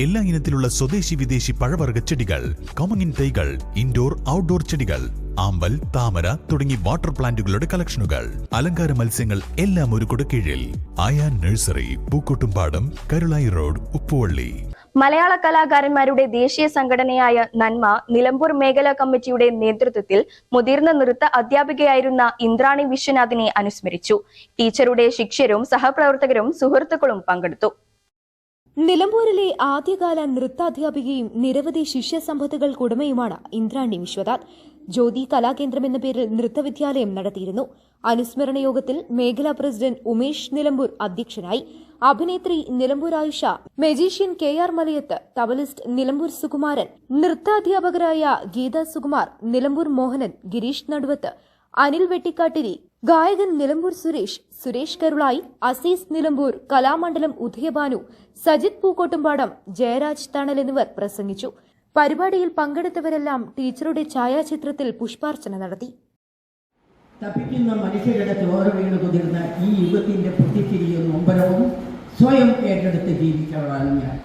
എല്ലാ ഇനത്തിലുള്ള സ്വദേശി വിദേശി പഴവർഗ ചെടികൾ കോമങ്ങിൻ തൈകൾ ഇൻഡോർ ഔട്ട്ഡോർ ചെടികൾ ആമ്പൽ താമര തുടങ്ങി വാട്ടർ പ്ലാന്റുകളുടെ കളക്ഷനുകൾ അലങ്കാര മത്സ്യങ്ങൾ എല്ലാം ഒരു കീഴിൽ ആയാൻ നഴ്സറി പൂക്കോട്ടുംപാടം കരുളായി റോഡ് ഉപ്പുവള്ളി. മലയാള കലാകാരന്മാരുടെ ദേശീയ സംഘടനയായ നന്മ നിലമ്പൂർ മേഖലാ കമ്മിറ്റിയുടെ നേതൃത്വത്തിൽ മുതിർന്ന നൃത്ത അധ്യാപികയായിരുന്ന ഇന്ദ്രാണി വിശ്വനാഥിനെ അനുസ്മരിച്ചു. ടീച്ചറുടെ ശിഷ്യരും സഹപ്രവർത്തകരും സുഹൃത്തുക്കളും പങ്കെടുത്തു. നിലമ്പൂരിലെ ആദ്യകാല നൃത്താധ്യാപികയും നിരവധി ശിഷ്യസമ്പത്തുകൾക്കുടമയുമാണ് ഇന്ദ്രാണി വിശ്വനാഥ്. ജ്യോതി കലാകേന്ദ്രം എന്ന പേരിൽ നൃത്തവിദ്യാലയം നടത്തിയിരുന്നു. അനുസ്മരണ യോഗത്തിൽ മേഖലാ പ്രസിഡന്റ് ഉമേഷ് നിലമ്പൂർ അധ്യക്ഷനായി. അഭിനേത്രി Nilambur Ayisha magician K R Malayath tablist Nilambur Sukumaran നൃത്താധ്യാപകരായ Geetha Sukumar Nilambur Mohanan Girish Naduvath Anil Vettikkattiri ഗായകൻ നിലമ്പൂർ സുരേഷ് സുരേഷ് കരുളായി അസീസ് നിലമ്പൂർ കലാമണ്ഡലം ഉദയഭാനു സജിത് പൂക്കോട്ടുംപാടം ജയരാജ് തണൽ എന്നിവർ പ്രസംഗിച്ചു. പരിപാടിയിൽ പങ്കെടുത്തവരെല്ലാം ടീച്ചറുടെ ഛായാചിത്രത്തിൽ പുഷ്പാർച്ചന നടത്തി. തപ്പിക്കുന്ന മനുഷ്യരുടെ ഈ യുഗത്തിന്റെ സ്വയം ഏറ്റെടുത്ത് ജീവിച്ചവളാണ് ഞാൻ.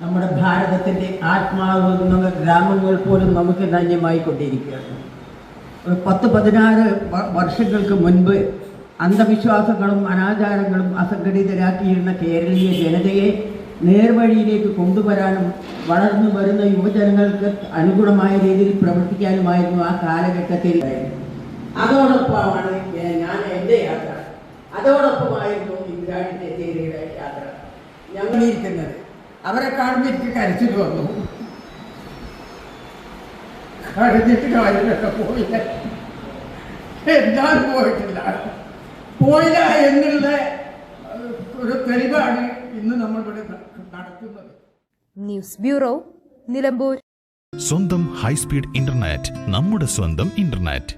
നമ്മുടെ ഭാരതത്തിന്റെ ആത്മാവ് ഗ്രാമങ്ങൾ പോലും നമുക്ക് ധന്യമായി കൊണ്ടിരിക്കുകയാണ് ഒരു പത്ത് പതിനാറ് വർഷങ്ങൾക്ക് മുൻപ് അന്ധവിശ്വാസങ്ങളും അനാചാരങ്ങളും അസംഘടിതരാക്കിയിരുന്ന കേരളീയ ജനതയെ നേർവഴിയിലേക്ക് കൊണ്ടുവരാനും വളർന്നു വരുന്ന യുവജനങ്ങൾക്ക് അനുഗുണമായ രീതിയിൽ പ്രവർത്തിക്കാനുമായിരുന്നു ആ കാലഘട്ടത്തിൽ. അതോടൊപ്പമാണ് ഞാൻ എന്റെ യാത്ര. അതോടൊപ്പമായിരുന്നു ഇന്ദ്രാണിന്റെ ചേരിയുടെ യാത്ര. ഞങ്ങളിരിക്കുന്നത് അവരെ കാണുമ്പോൾ എനിക്ക് കരച്ചിട്ട് വന്നു. കരഞ്ഞിട്ട് കാര്യങ്ങളൊക്കെ പോയില്ല. എന്താ പോയിട്ടില്ല? പോയില്ല എന്നുള്ള ഒരു തെളിവാണ് ഇന്ന് നമ്മൾ ഇവിടെ നടത്തുന്നത് ന്യൂസ് ബ്യൂറോ നിലമ്പൂർ. സ്വന്തം ഹൈസ്പീഡ് ഇന്റർനെറ്റ് നമ്മുടെ സ്വന്തം ഇന്റർനെറ്റ്.